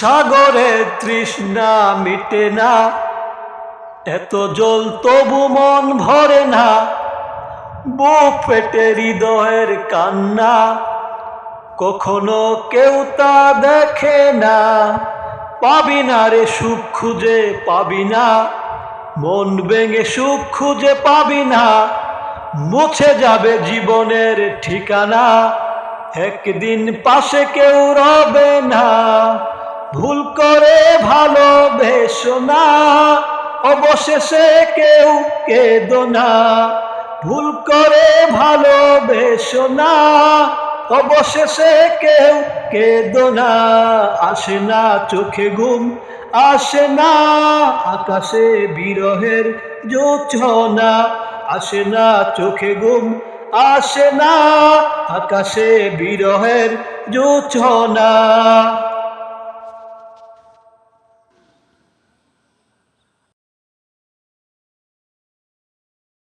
সাগরে তৃষ্ণা মিটে না। এত জল তবু মন ভরে না। বুক ফেটে হৃদয়ের কান্না। কখনো কেউ তা দেখে না। পাবি না রে সুখ খুঁজে পাবি না। মন ভেঙে সুখ খুঁজে পাবি না। মুছে যাবে জীবনের ঠিকানা। একদিন পাশে কেউ রবে না। ভুল করে ভালোবেসো না। অবশেষে কেউ কেঁদো না। ভুল করে ভালোবেসো না। অবশেষে কেউ কেঁদো না। আসে না চোখে ঘুম, আসে না আকাশে বিরহের জোছনা আসে না চোখে ঘুম, আসে না আকাশে বিরহের জোছনা